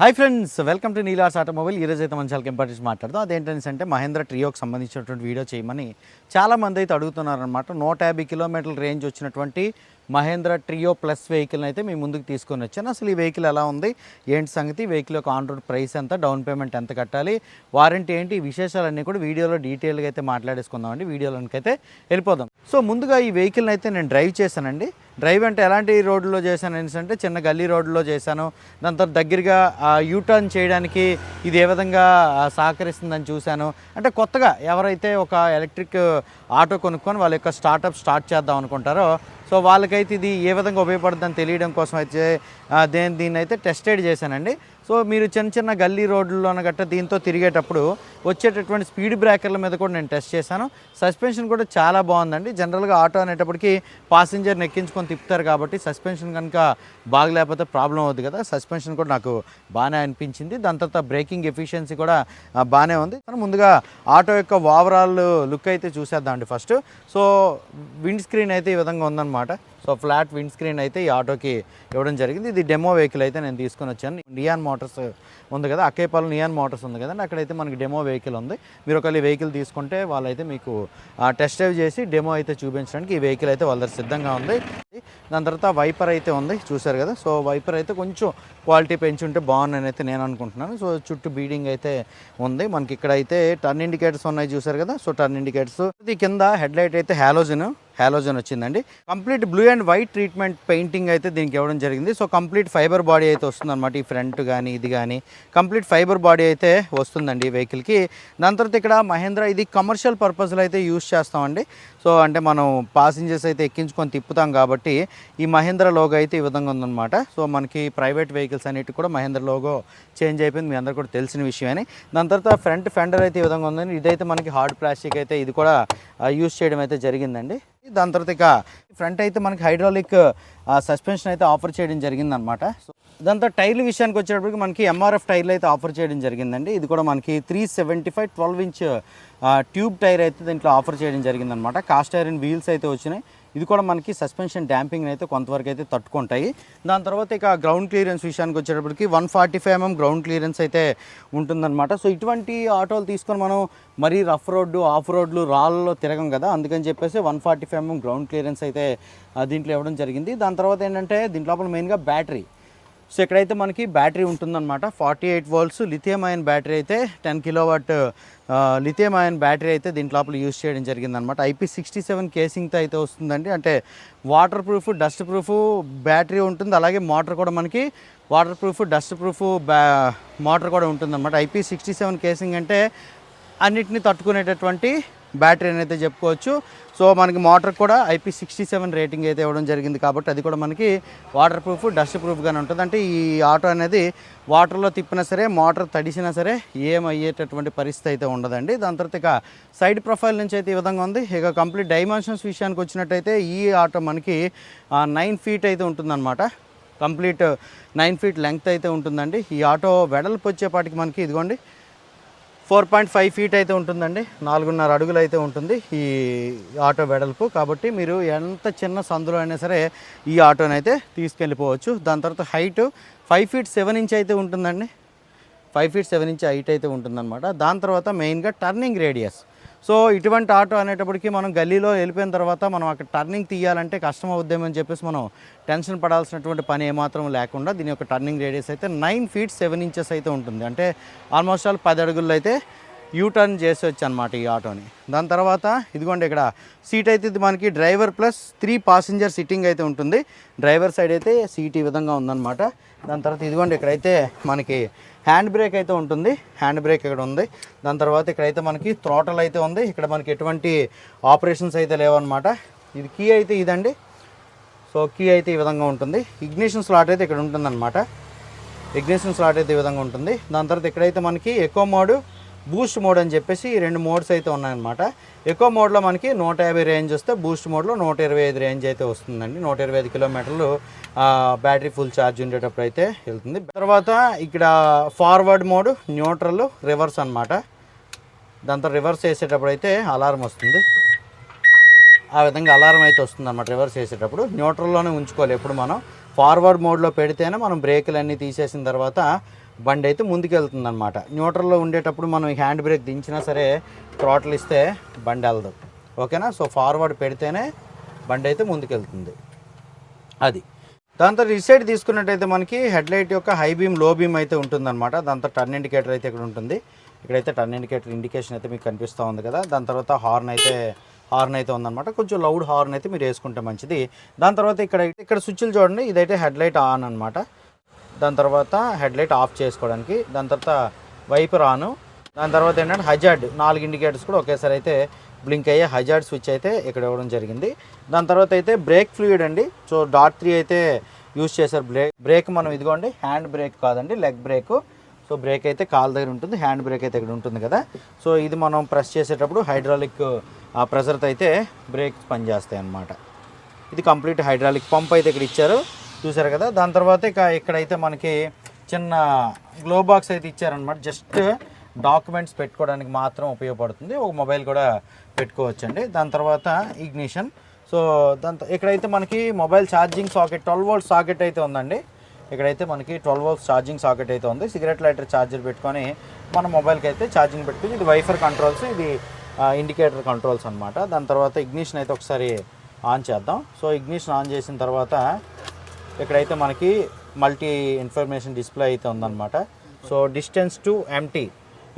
Hi friends welcome to Neela's automobile ఈరోజు అయితే మంచి చాలా ఇంపార్టెన్స్ మాట్లాడదాం. అదేంటనేసి అంటే మహేంద్ర ట్రియోకి సంబంధించినటువంటి వీడియో చేయమని చాలామంది అయితే అడుగుతున్నారనమాట నూట యాభై కిలోమీటర్ల రేంజ్ వచ్చినటువంటి మహేంద్ర ట్రియో ప్లస్ వెహికల్ని అయితే మీ ముందుకు తీసుకొని వచ్చాను. అసలు ఈ వెహికల్ ఎలా ఉంది? ఏంటి సంగతి? వెహికల్ యొక్క ఆన్ రోడ్ ప్రైస్ ఎంత? డౌన్ పేమెంట్ ఎంత కట్టాలి? వారంటీ ఏంటి? విశేషాలన్నీ కూడా వీడియోలో డీటెయిల్గా అయితే మాట్లాడేసుకుందామండి. వీడియోలోకి అయితే వెళ్ళిపోదాం. సో ముందుగా ఈ వెహికల్ని అయితే నేను డ్రైవ్ చేశానండి. డ్రైవ్ అంటే ఎలాంటి రోడ్లో చేశాను అంటే చిన్న గల్లీ రోడ్లో చేశాను. దాని తర్వాత దగ్గరగా యూటర్న్ చేయడానికి ఇది ఏ విధంగా సహకరిస్తుందని చూశాను. అంటే కొత్తగా ఎవరైతే ఒక ఎలక్ట్రిక్ ఆటో కొనుక్కొని వాళ్ళ యొక్క స్టార్టప్ స్టార్ట్ చేద్దాం అనుకుంటారో సో వాళ్ళకైతే ఇది ఏ విధంగా ఉపయోగపడుతుందని తెలియడం కోసం అయితే దేని దీన్ని అయితే టెస్టెడ్ చేశానండి. సో మీరు చిన్న చిన్న గల్లీ రోడ్లలో గట్ట దీంతో తిరిగేటప్పుడు వచ్చేటటువంటి స్పీడ్ బ్రేకర్ల మీద కూడా నేను టెస్ట్ చేశాను. సస్పెన్షన్ కూడా చాలా బాగుందండి. జనరల్గా ఆటో అనేటప్పటికి పాసింజర్ నెక్కించుకొని తిప్పుతారు కాబట్టి సస్పెన్షన్ కనుక బాగలేకపోతే ప్రాబ్లం అవుతుంది కదా. సస్పెన్షన్ కూడా నాకు బాగానే అనిపించింది. దాని తర్వాత బ్రేకింగ్ ఎఫిషియన్సీ కూడా బాగానే ఉంది. కానీ ముందుగా ఆటో యొక్క ఓవరాల్ లుక్ అయితే చూసేద్దామండి ఫస్ట్. సో విండ్ స్క్రీన్ అయితే ఈ విధంగా ఉందన్నమాట. సో ఫ్లాట్ విండ్ స్క్రీన్ అయితే ఈ ఆటోకి ఇవ్వడం జరిగింది. ఇది డెమో వెహికల్ అయితే నేను తీసుకొని వచ్చాను. నియాన్ మోటార్స్ ఉంది కదా అక్కేపాలెం నియాన్ మోటార్స్ ఉంది కదండి అక్కడైతే మనకి డెమో వెహికల్ ఉంది. మీరు ఒకవేళ వెహికల్ తీసుకుంటే వాళ్ళైతే మీకు టెస్ట్ డ్రైవ్ చేసి డెమో అయితే చూపించడానికి ఈ వెహికల్ అయితే వాళ్ళ దగ్గర సిద్ధంగా ఉంది. దాని తర్వాత వైపర్ అయితే ఉంది చూసారు కదా? సో వైపర్ అయితే కొంచెం క్వాలిటీ పెంచుంటే బాగుందని అయితే నేను అనుకుంటున్నాను. సో చుట్టూ బీడింగ్ అయితే ఉంది. మనకి ఇక్కడ అయితే టర్న్ ఇండికేటర్స్ ఉన్నాయి చూసారు కదా? So turn indicators. ఇది కింద హెడ్ లైట్ అయితే హ్యాలోజన్ హ్యాలోజన్ వచ్చిందండి. Complete blue and white treatment painting అయితే దీనికి ఇవ్వడం జరిగింది. సో కంప్లీట్ ఫైబర్ బాడీ అయితే వస్తుందన్నమాట ఈ ఫ్రంట్ కానీ ఇది కానీ కంప్లీట్ ఫైబర్ బాడీ అయితే వస్తుందండి ఈ వెహికల్కి. దాని తర్వాత ఇక్కడ మహేంద్ర ఇది కమర్షియల్ పర్పస్లో అయితే యూస్ చేస్తామండి. సో అంటే మనం పాసింజర్స్ అయితే ఎక్కించుకొని తిప్పుతాం కాబట్టి ఈ మహేంద్ర లోగో అయితే ఈ విధంగా ఉందన్నమాట. సో మనకి ప్రైవేట్ వెహికల్స్ అన్నిటి కూడా మహేంద్ర లోగో చేంజ్ అయిపోయింది. మీ అందరు కూడా తెలిసిన విషయమని దాని తర్వాత ఫ్రంట్ ఫెండర్ అయితే ఈ విధంగా ఉందండి ఇదైతే మనకి హార్డ్ ప్లాస్టిక్ అయితే ఇది కూడా యూస్ చేయడం అయితే జరిగిందండి. దాని తర్వాత ఇక ఫ్రంట్ అయితే మనకి హైడ్రాలిక్ సస్పెన్షన్ అయితే ఆఫర్ చేయడం జరిగిందనమాట సో దాంతో టైర్ల విషయానికి వచ్చేటప్పటికి మనకి ఎంఆర్ఎఫ్ టైర్లు అయితే ఆఫర్ చేయడం జరిగిందండి. ఇది కూడా మనకి three seventy five twelve inch tube tyre అయితే దీంట్లో ఆఫర్ చేయడం జరిగిందనమాట కాస్ట్ ఐరన్ వీల్స్ అయితే వచ్చినాయి. ఇది కూడా మనకి సస్పెన్షన్ డ్యాంపింగ్ అయితే కొంతవరకు అయితే తట్టుకుంటాయి. దాని తర్వాత ఇక గ్రౌండ్ క్లియరెన్స్ విషయానికి వచ్చేటప్పటికి one forty five mm ground clearance అయితే ఉంటుందన్నమాట. సో ఇటువంటి ఆటోలు తీసుకొని మనం మరీ రఫ్ రోడ్డు ఆఫ్ రోడ్లు రాళ్ళలో తిరగం కదా. అందుకని చెప్పేసి one forty five mm ground clearance అయితే దీంట్లో ఇవ్వడం జరిగింది. దాని తర్వాత ఏంటంటే దీంట్లో మెయిన్గా బ్యాటరీ సో ఇక్కడైతే మనకి బ్యాటరీ ఉంటుందన్నమాట. Forty eight volts lithium ion battery అయితే ten kilowatt lithium ion battery అయితే దీంట్ లోపల యూజ్ చేయడం జరిగిందనమాట ఐపీ సిక్స్టీ సెవెన్ కేసింగ్తో అయితే వస్తుందండి. అంటే water proof dust proof battery ఉంటుంది. అలాగే మోటార్ కూడా మనకి వాటర్ ప్రూఫ్ డస్ట్ ప్రూఫ్ బ్యా మోటార్ కూడా ఉంటుందన్నమాట. ఐపీ సిక్స్టీ సెవెన్ కేసింగ్ అంటే అన్నిటిని తట్టుకునేటటువంటి బ్యాటరీ అని అయితే చెప్పుకోవచ్చు. సో మనకి మోటార్ కూడా ఐపీ సిక్స్టీ సెవెన్ రేటింగ్ అయితే ఇవ్వడం జరిగింది కాబట్టి అది కూడా మనకి వాటర్ ప్రూఫ్ డస్ట్ ప్రూఫ్గానే ఉంటుంది. అంటే ఈ ఆటో అనేది వాటర్లో తిప్పినా సరే మోటార్ తడిసినా సరే ఏమయ్యేటటువంటి పరిస్థితి అయితే ఉండదండి. దాని తర్వాత ఇక సైడ్ ప్రొఫైల్ నుంచి అయితే ఈ విధంగా ఉంది. ఇక కంప్లీట్ డైమెన్షన్స్ విషయానికి వచ్చినట్టయితే ఈ ఆటో మనకి నైన్ ఫీట్ అయితే ఉంటుందన్నమాట. కంప్లీట్ నైన్ ఫీట్ లెంగ్త్ అయితే ఉంటుందండి. ఈ ఆటో వెడల్పు వచ్చేపాటికి మనకి ఇదిగోండి ఫోర్ పాయింట్ ఫైవ్ ఫీట్ అయితే ఉంటుందండి. నాలుగున్నర అడుగులు అయితే ఉంటుంది ఈ ఆటో వెడల్పు. కాబట్టి మీరు ఎంత చిన్న సందులో అయినా సరే ఈ ఆటోని అయితే తీసుకెళ్ళిపోవచ్చు. దాని తర్వాత height five feet seven inch అయితే ఉంటుందండి. Five feet seven inch height అయితే ఉంటుందన్నమాట. దాని తర్వాత మెయిన్గా టర్నింగ్ రేడియస్. సో ఇటువంటి ఆటో అనేటప్పటికి మనం గల్లీలో వెళ్ళిపోయిన తర్వాత మనం అక్కడ టర్నింగ్ తీయాలంటే కష్టం అవుద్దేమని చెప్పేసి మనం టెన్షన్ పడాల్సినటువంటి పని ఏమాత్రం లేకుండా దీని యొక్క టర్నింగ్ రేడియస్ అయితే నైన్ ఫీట్ సెవెన్ ఇంచెస్ అయితే ఉంటుంది. అంటే ఆల్మోస్ట్ ఆల్ పది అడుగుల్లో అయితే యూ టర్న్ చేసొచ్చు అనమాట ఈ ఆటోని. దాని తర్వాత ఇదిగోండి ఇక్కడ సీట్ అయితే ఇది మనకి driver plus three passenger sitting అయితే ఉంటుంది. డ్రైవర్ సైడ్ అయితే సీట్ ఈ విధంగా ఉందన్నమాట. దాని తర్వాత ఇదిగోండి ఇక్కడైతే మనకి హ్యాండ్ బ్రేక్ అయితే ఉంటుంది. హ్యాండ్ బ్రేక్ ఇక్కడ ఉంది. దాని తర్వాత ఇక్కడైతే మనకి థ్రోటల్ అయితే ఉంది. ఇక్కడ మనకి ఎటువంటి ఆపరేషన్స్ అయితే లేవన్నమాట. ఇది కీ అయితే ఇదండి. సో కీ అయితే ఈ విధంగా ఉంటుంది. ఇగ్నిషన్ స్లాట్ అయితే ఇక్కడ ఉంటుందన్నమాట. ఇగ్నిషన్ స్లాట్ అయితే ఈ విధంగా ఉంటుంది. దాని తర్వాత ఇక్కడైతే మనకి ఎక్కువ మోడ్ బూస్ట్ మోడ్ అని చెప్పేసి ఈ రెండు మోడ్స్ అయితే ఉన్నాయన్నమాట. ఎక్కువ మోడ్లో మనకి నూట యాభై రేంజ్ వస్తే బూస్ట్ మోడ్లో నూట ఇరవై ఐదు రేంజ్ అయితే వస్తుందండి. నూట ఇరవై ఐదు కిలోమీటర్లు బ్యాటరీ ఫుల్ ఛార్జ్ ఉండేటప్పుడు అయితే వెళ్తుంది. తర్వాత ఇక్కడ ఫార్వర్డ్ మోడ్ న్యూట్రల్ రివర్స్ అన్నమాట. దాంతో రివర్స్ చేసేటప్పుడు అయితే అలారం వస్తుంది. ఆ విధంగా అలారం అయితే వస్తుంది అనమాట రివర్స్ చేసేటప్పుడు. న్యూట్రల్లోనే ఉంచుకోవాలి ఎప్పుడు మనం. ఫార్వర్డ్ మోడ్లో పెడితేనే మనం బ్రేకులన్నీ తీసేసిన తర్వాత బండి అయితే ముందుకెళ్తుంది అనమాట న్యూట్రల్లో ఉండేటప్పుడు మనం ఈ హ్యాండ్ బ్రేక్ దించినా సరే థ్రాటిల్ ఇస్తే బండి వెళ్దు ఓకేనా? సో ఫార్వర్డ్ పెడితేనే బండి అయితే ముందుకెళ్తుంది. అది. దాంతో రిసైడ్ తీసుకున్నట్టయితే మనకి హెడ్ లైట్ యొక్క హై బీమ్లో బీమ్ అయితే ఉంటుందన్నమాట. దాంతో టర్న్ ఇండికేటర్ అయితే ఇక్కడ ఉంటుంది. ఇక్కడైతే టర్న్ ఇండికేటర్ ఇండికేషన్ అయితే మీకు కనిపిస్తూ ఉంది కదా. దాని తర్వాత హార్న్ అయితే హార్న్ అయితే ఉందన్నమాట. కొంచెం లౌడ్ హార్న్ అయితే మీరు వేసుకుంటే మంచిది. దాని తర్వాత ఇక్కడ ఇక్కడ స్విచ్లు చూడండి. ఇదైతే హెడ్ లైట్ ఆన్ అనమాట దాని తర్వాత హెడ్లైట్ ఆఫ్ చేసుకోవడానికి దాని తర్వాత వైపు రాను దాని తర్వాత ఏంటంటే హజార్డ్ నాలుగు ఇండికేటర్స్ కూడా ఒకేసారి అయితే బ్లింక్ అయ్యే హజార్డ్ స్విచ్ అయితే ఇక్కడ ఇవ్వడం జరిగింది. దాని తర్వాత అయితే బ్రేక్ ఫ్లూయిడ్ అండి. సో డాట్ త్రీ అయితే యూజ్ చేశారు బ్రేక్ బ్రేక్ మనం ఇదిగోండి హ్యాండ్ బ్రేక్ కాదండి లెగ్ బ్రేక్. సో బ్రేక్ అయితే కాల్ దగ్గర ఉంటుంది హ్యాండ్ బ్రేక్ అయితే ఇక్కడ ఉంటుంది కదా. సో ఇది మనం ప్రెస్ చేసేటప్పుడు హైడ్రాలిక్ ఆ ప్రెషర్తో అయితే బ్రేక్ పనిచేస్తాయి అన్నమాట. ఇది కంప్లీట్ హైడ్రాలిక్ పంప్ అయితే ఇక్కడ ఇచ్చారు. చూసారు కదా? దాని తర్వాత ఇక ఇక్కడైతే మనకి చిన్న గ్లో బాక్స్ అయితే ఇచ్చారనమాట జస్ట్ డాక్యుమెంట్స్ పెట్టుకోవడానికి మాత్రం ఉపయోగపడుతుంది. ఒక మొబైల్ కూడా పెట్టుకోవచ్చండి. దాని తర్వాత ఇగ్నిషన్ సో దాంతో ఇక్కడైతే మనకి mobile charging socket twelve volt socket అయితే ఉందండి. ఇక్కడైతే మనకి ట్వెల్వ్ వోల్ట్ ఛార్జింగ్ సాకెట్ అయితే ఉంది. సిగరెట్ లైటర్ ఛార్జర్ పెట్టుకొని మన మొబైల్కి అయితే ఛార్జింగ్ పెట్టుకుని ఇది వైఫర్ కంట్రోల్స్ ఇది ఇండికేటర్ కంట్రోల్స్ అనమాట దాని తర్వాత ఇగ్నిషన్ అయితే ఒకసారి ఆన్ చేద్దాం. సో ఇగ్నిషన్ ఆన్ చేసిన తర్వాత ఇక్కడైతే మనకి మల్టీ ఇన్ఫర్మేషన్ డిస్ప్లే అయితే ఉందన్నమాట. So distance to empty.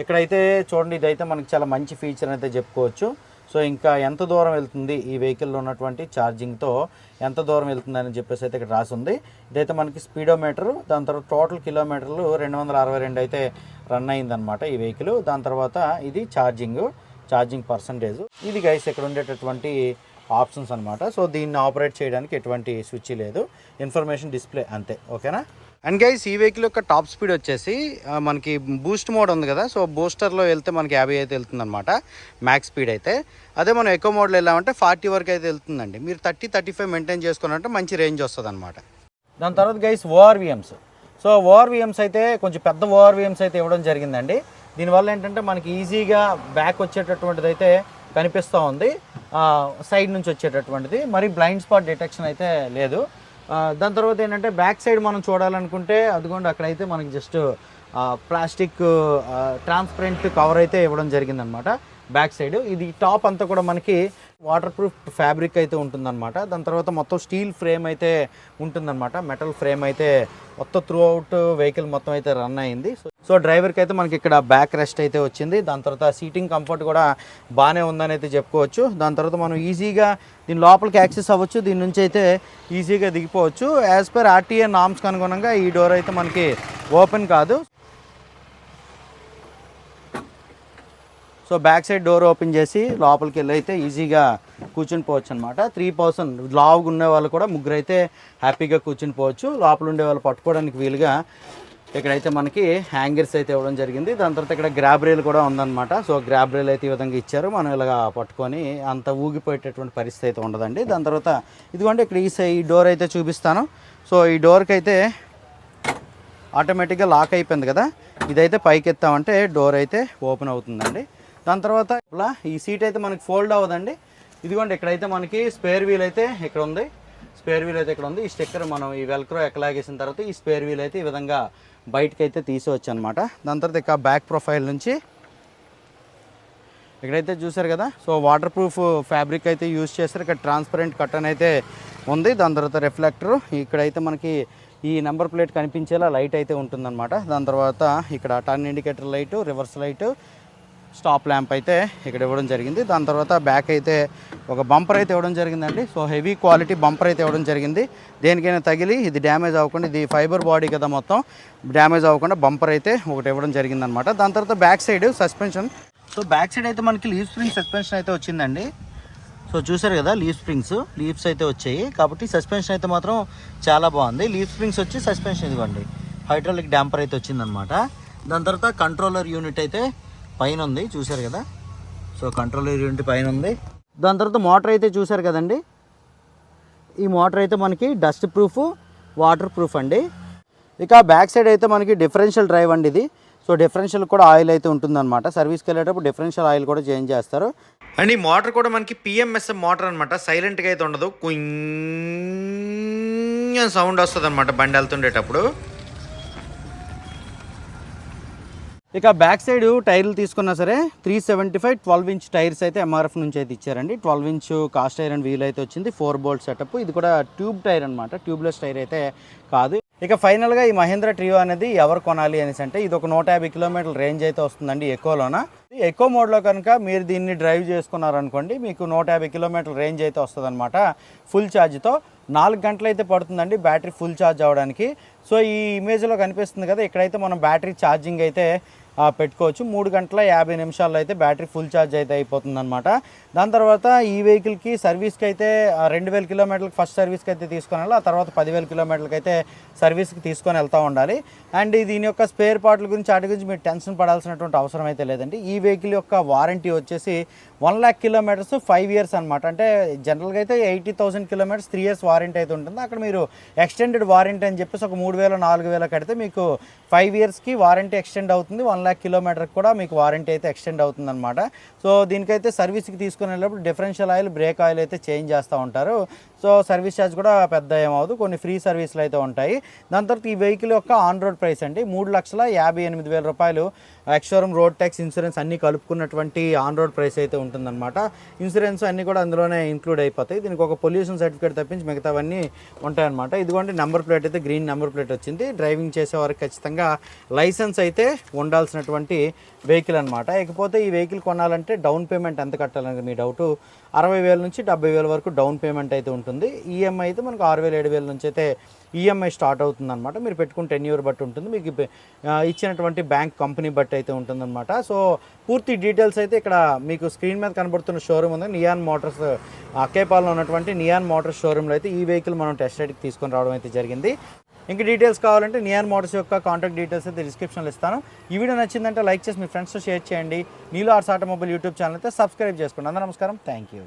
ఇక్కడైతే చూడండి ఇదైతే మనకి చాలా మంచి ఫీచర్ అయితే చెప్పుకోవచ్చు. సో ఇంకా ఎంత దూరం వెళ్తుంది ఈ వెహికల్లో ఉన్నటువంటి ఛార్జింగ్తో ఎంత దూరం వెళ్తుంది అని చెప్పేసి అయితే ఇక్కడ రాసి ఉంది ఇదైతే మనకి స్పీడోమీటర్ దాని తర్వాత టోటల్ కిలోమీటర్లు రెండు వందల అరవై రెండు అయితే రన్ అయిందనమాట ఈ వెహికల్. దాని తర్వాత ఇది ఛార్జింగ్ ఛార్జింగ్ పర్సంటేజ్ ఇది గైస్ ఇక్కడ ఉండేటటువంటి ఆప్షన్స్ అనమాట సో దీన్ని ఆపరేట్ చేయడానికి ఎటువంటి స్విచ్ లేదు. ఇన్ఫర్మేషన్ డిస్ప్లే అంతే. ఓకేనా? అండ్ గైస్ ఈ వెహికల్ యొక్క టాప్ స్పీడ్ వచ్చేసి మనకి బూస్ట్ మోడ్ ఉంది కదా సో బూస్టర్లో వెళ్తే మనకి యాభై అయితే వెళ్తుంది అనమాట మ్యాక్స్ స్పీడ్ అయితే. అదే మనం ఎక్కువ మోడ్లో వెళ్ళామంటే ఫార్టీ వరకు అయితే వెళ్తుందండి. మీరు థర్టీ థర్టీ ఫైవ్ మెయింటైన్ చేసుకున్నారంటే మంచి రేంజ్ వస్తుంది అనమాట దాని తర్వాత గైస్ ఓఆర్విఎమ్స్ సో ఓఆర్విఎమ్స్ అయితే కొంచెం పెద్ద ఓఆర్విఎమ్స్ అయితే ఇవ్వడం జరిగిందండి. దీనివల్ల ఏంటంటే మనకి ఈజీగా బ్యాక్ వచ్చేటటువంటిది అయితే కనిపిస్తూ ఉంది. సైడ్ నుంచి వచ్చేటటువంటిది. మరి బ్లైండ్ స్పాట్ డిటెక్షన్ అయితే లేదు. దాని తర్వాత ఏంటంటే బ్యాక్ సైడ్ మనం చూడాలనుకుంటే అదిగోండి అక్కడైతే మనకి జస్ట్ ప్లాస్టిక్ ట్రాన్స్పరెంట్ కవర్ అయితే ఇవ్వడం జరిగిందనమాట. Back side. ఇది టాప్ అంతా కూడా మనకి వాటర్ ప్రూఫ్ ఫ్యాబ్రిక్ అయితే ఉంటుందన్నమాట. దాని తర్వాత మొత్తం స్టీల్ ఫ్రేమ్ అయితే ఉంటుందన్నమాట. మెటల్ ఫ్రేమ్ అయితే మొత్తం త్రూ అవుట్ వెహికల్ మొత్తం అయితే రన్ అయింది. సో డ్రైవర్కి అయితే మనకి ఇక్కడ బ్యాక్ రెస్ట్ అయితే వచ్చింది. దాని తర్వాత సీటింగ్ కంఫర్ట్ కూడా బాగానే ఉందని అయితే చెప్పుకోవచ్చు. దాని తర్వాత మనం ఈజీగా దీని లోపలికి యాక్సెస్ అవ్వచ్చు. దీని నుంచి అయితే ఈజీగా దిగిపోవచ్చు. యాజ్ పర్ ఆర్టీఏ నామ్స్కి అనుగుణంగా ఈ డోర్ అయితే మనకి ఓపెన్ కాదు. So back side door open చేసి లోపలికి వెళ్ళి అయితే ఈజీగా కూర్చుని పోవచ్చు అనమాట త్రీ పర్సన్ లావుగా ఉండే వాళ్ళు కూడా ముగ్గురు అయితే హ్యాపీగా కూర్చుని పోవచ్చు. లోపల ఉండే వాళ్ళు పట్టుకోవడానికి వీలుగా ఇక్కడైతే మనకి హ్యాంగర్స్ అయితే ఇవ్వడం జరిగింది. దాని తర్వాత ఇక్కడ గ్రాబ్ రైల్ కూడా ఉందన్నమాట. సో గ్రాబ్ రైల్ అయితే ఈ విధంగా ఇచ్చారు. మనం ఇలాగా పట్టుకొని అంత ఊగిపోయేటటువంటి పరిస్థితి అయితే ఉండదండి. దాని తర్వాత ఇదిగోండి ఇక్కడ ఈ సై- ఈ డోర్ అయితే చూపిస్తాను. సో ఈ డోర్కి అయితే ఆటోమేటిక్గా లాక్ అయిపోయింది కదా. ఇదైతే పైకి ఎత్తామంటే డోర్ అయితే ఓపెన్ అవుతుందండి. దాని తర్వాత ఇలా ఈ సీట్ అయితే మనకి ఫోల్డ్ అవ్వదండి. ఇదిగోండి ఇక్కడైతే మనకి స్పేర్ వీల్ అయితే ఇక్కడ ఉంది. స్పేర్ వీల్ అయితే ఇక్కడ ఉంది. ఈ స్టిక్కర్ మనం ఈ వెల్క్రో ఎక్కలాగేసిన తర్వాత ఈ స్పేర్ వీల్ అయితే ఈ విధంగా బయటకి అయితే తీసేవచ్చు అనమాట దాని తర్వాత ఇక బ్యాక్ ప్రొఫైల్ నుంచి ఇక్కడైతే చూసారు కదా? సో వాటర్ ప్రూఫ్ ఫ్యాబ్రిక్ అయితే యూజ్ చేస్తారు ఇక్కడ ట్రాన్స్పరెంట్ కట్టన్ అయితే ఉంది. దాని తర్వాత రిఫ్లెక్టర్. ఇక్కడైతే మనకి ఈ నెంబర్ ప్లేట్ కనిపించేలా లైట్ అయితే ఉంటుందన్నమాట. దాని తర్వాత ఇక్కడ turn indicator light reverse light stop lamp అయితే ఇక్కడ ఇవ్వడం జరిగింది. దాని తర్వాత బ్యాక్ అయితే ఒక బంపర్ అయితే ఇవ్వడం జరిగిందండి. సో హెవీ క్వాలిటీ బంపర్ అయితే ఇవ్వడం జరిగింది. దేనికైనా తగిలి ఇది డ్యామేజ్ అవ్వకుండా ఇది ఫైబర్ బాడీ కదా మొత్తం డ్యామేజ్ అవ్వకుండా బంపర్ అయితే ఒకటి ఇవ్వడం జరిగిందనమాట దాని తర్వాత back side suspension. So back side అయితే మనకి లీవ్ స్ప్రింగ్ సస్పెన్షన్ అయితే వచ్చిందండి. సో చూసారు కదా లీవ్ స్ప్రింగ్స్ లీవ్స్ అయితే వచ్చాయి. కాబట్టి సస్పెన్షన్ అయితే మాత్రం చాలా బాగుంది. లీవ్ స్ప్రింగ్స్ వచ్చి సస్పెన్షన్ ఇదిగోండి. హైడ్రాలిక్ డ్యాంపర్ అయితే వచ్చిందనమాట దాని తర్వాత కంట్రోలర్ యూనిట్ అయితే పైన ఉంది చూసారు కదా? సో కంట్రోల్ యూనిట్ పైన ఉంది దాని తర్వాత మోటార్ అయితే చూసారు కదండి? ఈ మోటార్ అయితే మనకి డస్ట్ ప్రూఫ్ వాటర్ ప్రూఫ్ అండి. ఇక బ్యాక్ సైడ్ అయితే మనకి డిఫరెన్షియల్ డ్రైవ్ అండి ఇది. సో డిఫరెన్షియల్ కూడా ఆయిల్ అయితే ఉంటుందన్నమాట. సర్వీస్కి వెళ్ళేటప్పుడు డిఫరెన్షియల్ ఆయిల్ కూడా చేంజ్ చేస్తారు. అండ్ ఈ మోటార్ కూడా మనకి పిఎంఎస్ఎం మోటార్ అనమాట సైలెంట్గా అయితే ఉండదు. కుయింగ్ సౌండ్ వస్తుంది అనమాట బండి వెళ్తుండేటప్పుడు. ఇక బ్యాక్ సైడ్ టైర్లు తీసుకున్నా సరే three seventy five twelve inch tyres అయితే ఎంఆర్ఎఫ్ నుంచి అయితే ఇచ్చారండి. Twelve inch cast tyre wheel అయితే వచ్చింది. Four bolt setup. ఇది కూడా ట్యూబ్ టైర్ అనమాట ట్యూబ్లెస్ టైర్ అయితే కాదు. ఇక ఫైనల్గా ఈ మహేంద్ర ట్రియో అనేది ఎవరు కొనాలి అనేసి అంటే ఇది ఒక నూట యాభై కిలోమీటర్ల రేంజ్ అయితే వస్తుందండి ఎక్కువలోన ఎక్కువ మోడ్లో కనుక మీరు దీన్ని డ్రైవ్ చేసుకున్నారనుకోండి మీకు నూట యాభై కిలోమీటర్ల రేంజ్ అయితే వస్తుంది ఫుల్ ఛార్జ్తో నాలుగు గంటలు అయితే పడుతుందండి బ్యాటరీ ఫుల్ ఛార్జ్ అవ్వడానికి. సో ఈ ఇమేజ్లో కనిపిస్తుంది కదా ఇక్కడైతే మనం బ్యాటరీ ఛార్జింగ్ అయితే పెట్టుకోవచ్చు. మూడు గంటల యాభై నిమిషాల్లో అయితే బ్యాటరీ ఫుల్ ఛార్జ్ అయితే అయిపోతుంది అనమాట దాని తర్వాత ఈ వెహికల్కి సర్వీస్కి అయితే రెండు వేల కిలోమీటర్లకు ఫస్ట్ సర్వీస్కి అయితే తీసుకొని వెళ్ళాలి. ఆ తర్వాత పదివేల కిలోమీటర్లకి అయితే సర్వీస్కి తీసుకొని వెళ్తూ ఉండాలి. అండ్ దీని యొక్క స్పేర్ పార్ట్ల గురించి వాటి గురించి మీరు టెన్షన్ పడాల్సినటువంటి అవసరం అయితే లేదండి. ఈ వెహికల్ యొక్క వారంటీ వచ్చేసి one lakh kilometres five years అనమాట అంటే జనరల్గా అయితే eighty thousand kilometres three years warranty అయితే ఉంటుంది. అక్కడ మీరు ఎక్స్టెండెడ్ వారంటీ అని చెప్పేసి ఒక మూడు వేల నాలుగు వేల కడితే మీకు ఫైవ్ ఇయర్స్కి వారంటీ ఎక్స్టెండ్ అవుతుంది. వన్ ల్యాక్ కిలోమీటర్కి కూడా మీకు వారంటీ అయితే ఎక్స్టెండ్ అవుతుంది అనమాట సో దీనికైతే సర్వీస్కి తీసుకుని వెళ్ళినప్పుడు డిఫరెన్షియల్ ఆయిల్ బ్రేక్ ఆయిల్ అయితే చేంజ్ చేస్తూ ఉంటారు. సో సర్వీస్ ఛార్జ్ కూడా పెద్ద ఏమవుదు కొన్ని ఫ్రీ సర్వీసులు అయితే ఉంటాయి. దాని తర్వాత ఈ వెహికల్ యొక్క ఆన్ రోడ్ ప్రైస్ అండి. మూడు లక్షల యాభై ఎనిమిది వేల రూపాయలు ఎక్స్షోరూమ్ రోడ్ ట్యాక్స్ ఇన్సూరెన్స్ అన్నీ కలుపుకున్నటువంటి ఆన్ రోడ్ ప్రైస్ అయితే ఉంటుందన్నమాట. ఇన్సూరెన్స్ అన్నీ కూడా అందులోనే ఇంక్లూడ్ అయిపోతాయి. దీనికి ఒక పొల్యూషన్ సర్టిఫికేట్ తప్పించి మిగతావన్నీ ఉంటాయన్నమాట. ఇదిగోండి నెంబర్ ప్లేట్ అయితే గ్రీన్ నెంబర్ ప్లేట్ వచ్చింది. డ్రైవింగ్ చేసే వారికి ఖచ్చితంగా లైసెన్స్ అయితే ఉండాల్సినటువంటి వెహికల్ అనమాట ఇకపోతే ఈ వెహికల్ కొనాలంటే డౌన్ పేమెంట్ ఎంత కట్టాలని మీ డౌట్ అరవై వేల నుంచి డెబ్బై వేల వరకు డౌన్ పేమెంట్ అయితే ఉంటుంది. ఈఎంఐ అయితే మనకు ఆరు వేల ఏడు వేల నుంచి అయితే ఈఎంఐ స్టార్ట్ అవుతుందన్నమాట. మీరు పెట్టుకుని టెన్ ఇయర్ బట్టి ఉంటుంది. మీకు ఇచ్చినటువంటి బ్యాంక్ కంపెనీ బట్టి అయితే ఉంటుందన్నమాట. సో పూర్తి డీటెయిల్స్ అయితే ఇక్కడ మీకు స్క్రీన్ మీద కనబడుతున్న షోరూమ్ ఉంది. నియాన్ మోటార్స్ అక్కేపాలలో ఉన్నటువంటి నియాన్ మోటార్స్ షోరూంలో అయితే ఈ వెహికల్ మనం టెస్ట్ రైడ్కి తీసుకొని రావడం అయితే జరిగింది. ఇంకా డీటెయిల్స్ కావాలంటే నియాన్ మోటార్స్ యొక్క కాంటాక్ట్ డీటెయిల్స్ అయితే డిస్క్రిప్షన్లో ఇస్తాను. ఈ వీడియో నచ్చిందంటే లైక్ చేసి మీ ఫ్రెండ్స్తో షేర్ చేయండి. నీలో ఆర్స్ ఆటోమొబైల్ యూట్యూబ్ ఛానల్ అయితే సబ్స్క్రైబ్ చేసుకోండి. అందరూ నమస్కారం. Thank you